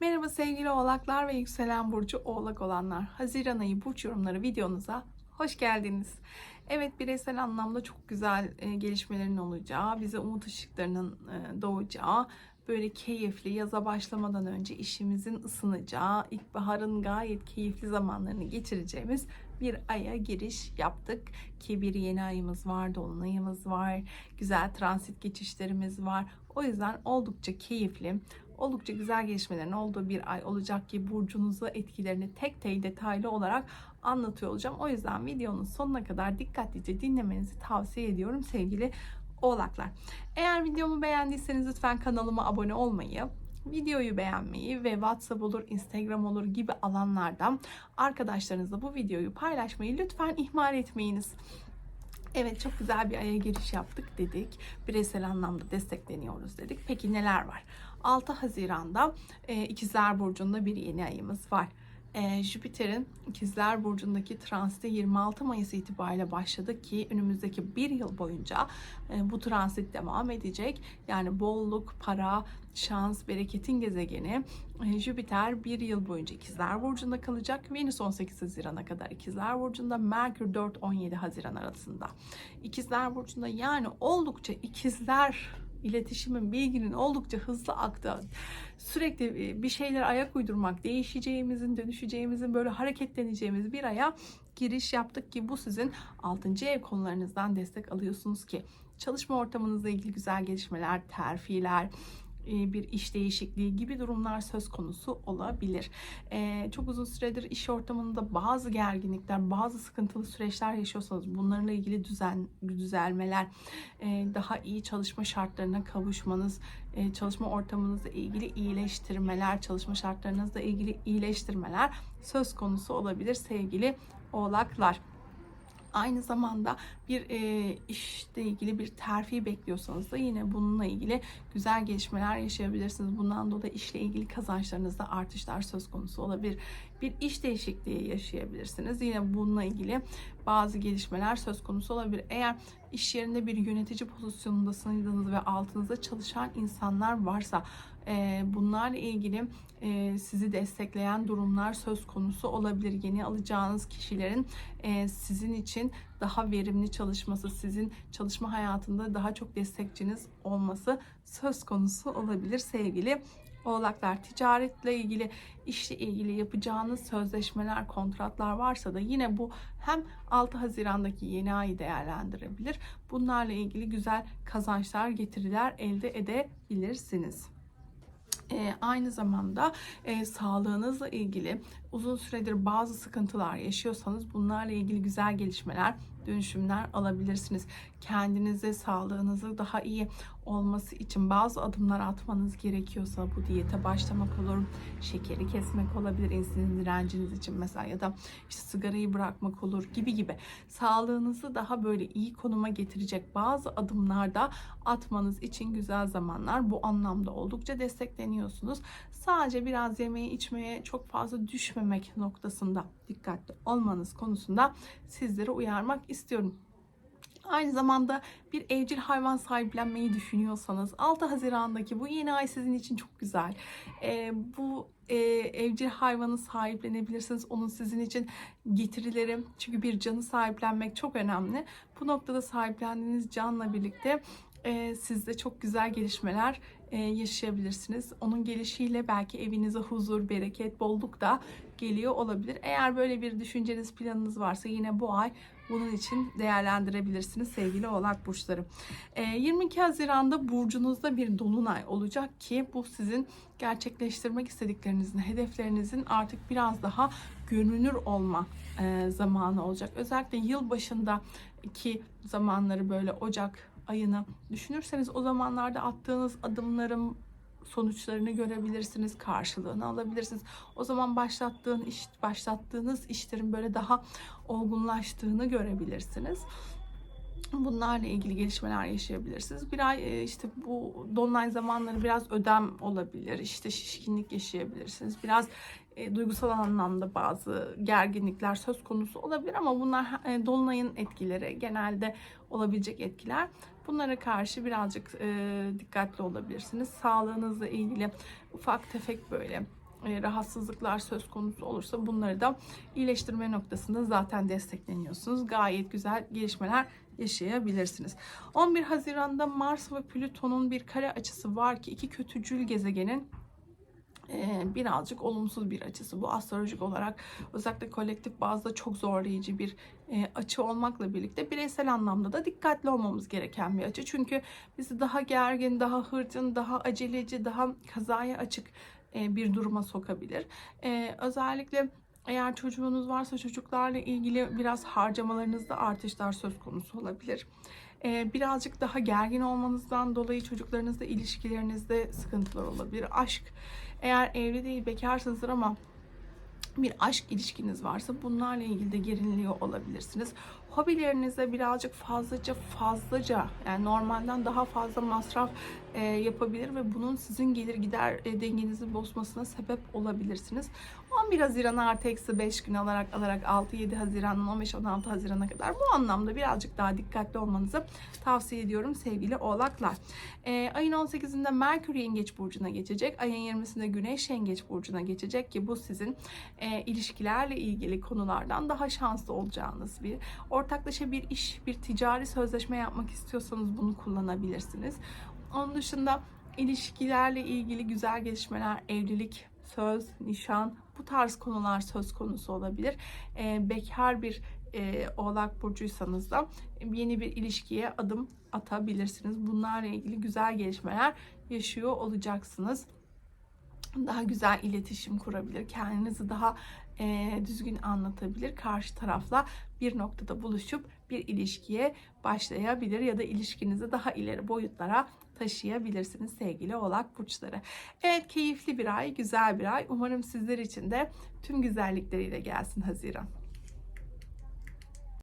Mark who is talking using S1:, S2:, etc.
S1: Merhaba sevgili oğlaklar ve yükselen burcu oğlak olanlar. Haziran ayı burç yorumları videonuza hoş geldiniz. Evet bireysel anlamda çok güzel e, gelişmelerin olacağı, bize umut ışıklarının e, doğacağı, böyle keyifli yaza başlamadan önce işimizin ısınacağı, ilkbaharın gayet keyifli zamanlarını geçireceğimiz bir aya giriş yaptık ki bir yeni ayımız var, dolunayımız var, güzel transit geçişlerimiz var. O yüzden oldukça keyifli, oldukça güzel gelişmelerin olduğu bir ay olacak ki burcunuzu etkilerini tek tek detaylı olarak anlatıyor olacağım. O yüzden videonun sonuna kadar dikkatlice dinlemenizi tavsiye ediyorum sevgili oğlaklar. Eğer videomu beğendiyseniz lütfen kanalıma abone olmayı, videoyu beğenmeyi ve WhatsApp olur, Instagram olur gibi alanlardan arkadaşlarınızla bu videoyu paylaşmayı lütfen ihmal etmeyiniz. Evet çok güzel bir aya giriş yaptık dedik. Bireysel anlamda destekleniyoruz dedik. Peki neler var? 6 Haziran'da e, İkizler Burcu'nda bir yeni ayımız var. E, Jüpiter'in İkizler Burcu'ndaki transiti 26 Mayıs itibariyle başladı ki önümüzdeki bir yıl boyunca e, bu transit devam edecek. Yani bolluk, para, şans, bereketin gezegeni e, Jüpiter bir yıl boyunca İkizler Burcu'nda kalacak. Venüs 18 Haziran'a kadar İkizler Burcu'nda, Merkür 4-17 Haziran arasında. İkizler Burcu'nda yani oldukça ikizler iletişimin, bilginin oldukça hızlı aktığı, sürekli bir şeyler ayak uydurmak, değişeceğimizin, dönüşeceğimizin, böyle hareketleneceğimiz bir aya giriş yaptık ki bu sizin 6. ev konularınızdan destek alıyorsunuz ki çalışma ortamınızla ilgili güzel gelişmeler, terfiler, e, bir iş değişikliği gibi durumlar söz konusu olabilir. Ee, çok uzun süredir iş ortamında bazı gerginlikler, bazı sıkıntılı süreçler yaşıyorsanız bunlarla ilgili düzen düzelmeler, e, daha iyi çalışma şartlarına kavuşmanız, e, çalışma ortamınızla ilgili iyileştirmeler, çalışma şartlarınızla ilgili iyileştirmeler söz konusu olabilir sevgili oğlaklar. Aynı zamanda bir e, işle ilgili bir terfi bekliyorsanız da yine bununla ilgili güzel gelişmeler yaşayabilirsiniz. Bundan dolayı işle ilgili kazançlarınızda artışlar söz konusu olabilir. Bir iş değişikliği yaşayabilirsiniz. Yine bununla ilgili bazı gelişmeler söz konusu olabilir. Eğer iş yerinde bir yönetici pozisyonundasınız ve altınızda çalışan insanlar varsa e, bunlarla ilgili e, sizi destekleyen durumlar söz konusu olabilir. Yeni alacağınız kişilerin e, sizin için daha verimli çalışması, sizin çalışma hayatında daha çok destekçiniz olması söz konusu olabilir sevgili Oğlaklar ticaretle ilgili, işle ilgili yapacağınız sözleşmeler, kontratlar varsa da yine bu hem 6 Haziran'daki yeni ayı değerlendirebilir. Bunlarla ilgili güzel kazançlar, getiriler elde edebilirsiniz. E, aynı zamanda e, sağlığınızla ilgili uzun süredir bazı sıkıntılar yaşıyorsanız bunlarla ilgili güzel gelişmeler, dönüşümler alabilirsiniz. Kendinize, sağlığınızı daha iyi olması için bazı adımlar atmanız gerekiyorsa bu diyete başlamak olur, şekeri kesmek olabilir, insülin direnciniz için mesela ya da işte sigarayı bırakmak olur gibi gibi. Sağlığınızı daha böyle iyi konuma getirecek bazı adımlarda atmanız için güzel zamanlar. Bu anlamda oldukça destekleniyorsunuz. Sadece biraz yemeği içmeye çok fazla düşmemek noktasında dikkatli olmanız konusunda sizlere uyarmak istiyorum. Aynı zamanda bir evcil hayvan sahiplenmeyi düşünüyorsanız 6 Haziran'daki bu yeni ay sizin için çok güzel. Ee, bu e, evcil hayvanı sahiplenebilirsiniz. Onun sizin için getirileri çünkü bir canı sahiplenmek çok önemli. Bu noktada sahiplendiğiniz canla birlikte e, sizde çok güzel gelişmeler e, yaşayabilirsiniz. Onun gelişiyle belki evinize huzur, bereket, bolluk da geliyor olabilir. Eğer böyle bir düşünceniz, planınız varsa yine bu ay bunun için değerlendirebilirsiniz sevgili oğlak burçları. E, 22 Haziran'da burcunuzda bir dolunay olacak ki bu sizin gerçekleştirmek istediklerinizin, hedeflerinizin artık biraz daha görünür olma e, zamanı olacak. Özellikle yıl başındaki zamanları böyle Ocak ayını düşünürseniz o zamanlarda attığınız adımların sonuçlarını görebilirsiniz, karşılığını alabilirsiniz. O zaman başlattığın iş, başlattığınız işlerin böyle daha olgunlaştığını görebilirsiniz. Bunlarla ilgili gelişmeler yaşayabilirsiniz. Bir ay e, işte bu dolunay zamanları biraz ödem olabilir. İşte şişkinlik yaşayabilirsiniz. Biraz e, duygusal anlamda bazı gerginlikler söz konusu olabilir ama bunlar e, dolunayın etkileri genelde olabilecek etkiler. Bunlara karşı birazcık e, dikkatli olabilirsiniz. Sağlığınızla ilgili ufak tefek böyle e, rahatsızlıklar söz konusu olursa bunları da iyileştirme noktasında zaten destekleniyorsunuz. Gayet güzel gelişmeler yaşayabilirsiniz. 11 Haziran'da Mars ve Plüton'un bir kare açısı var ki iki kötücül gezegenin birazcık olumsuz bir açısı. Bu astrolojik olarak özellikle kolektif bazda çok zorlayıcı bir açı olmakla birlikte bireysel anlamda da dikkatli olmamız gereken bir açı. Çünkü bizi daha gergin, daha hırçın, daha aceleci, daha kazaya açık bir duruma sokabilir. Özellikle eğer çocuğunuz varsa çocuklarla ilgili biraz harcamalarınızda artışlar söz konusu olabilir. Birazcık daha gergin olmanızdan dolayı çocuklarınızla ilişkilerinizde sıkıntılar olabilir. Aşk eğer evli değil bekarsınızdır ama bir aşk ilişkiniz varsa bunlarla ilgili de geriliniyor olabilirsiniz. Hobilerinize birazcık fazlaca fazlaca yani normalden daha fazla masraf e, yapabilir ve bunun sizin gelir gider e, dengenizi bozmasına sebep olabilirsiniz. 11 Haziran artı eksi 5 gün alarak alarak 6-7 Haziran'dan 15-16 Haziran'a kadar bu anlamda birazcık daha dikkatli olmanızı tavsiye ediyorum sevgili oğlaklar. E, ayın 18'inde Merkür Yengeç Burcu'na geçecek. Ayın 20'sinde Güneş Yengeç Burcu'na geçecek ki bu sizin e, ilişkilerle ilgili konulardan daha şanslı olacağınız bir ortaklaşa bir iş, bir ticari sözleşme yapmak istiyorsanız bunu kullanabilirsiniz. Onun dışında ilişkilerle ilgili güzel gelişmeler, evlilik, söz, nişan bu tarz konular söz konusu olabilir. E, bekar bir e, oğlak burcuysanız da yeni bir ilişkiye adım atabilirsiniz. Bunlarla ilgili güzel gelişmeler yaşıyor olacaksınız. Daha güzel iletişim kurabilir, kendinizi daha e, düzgün anlatabilir. Karşı tarafla bir noktada buluşup bir ilişkiye başlayabilir ya da ilişkinizi daha ileri boyutlara taşıyabilirsiniz sevgili oğlak burçları. Evet keyifli bir ay, güzel bir ay. Umarım sizler için de tüm güzellikleriyle gelsin Haziran.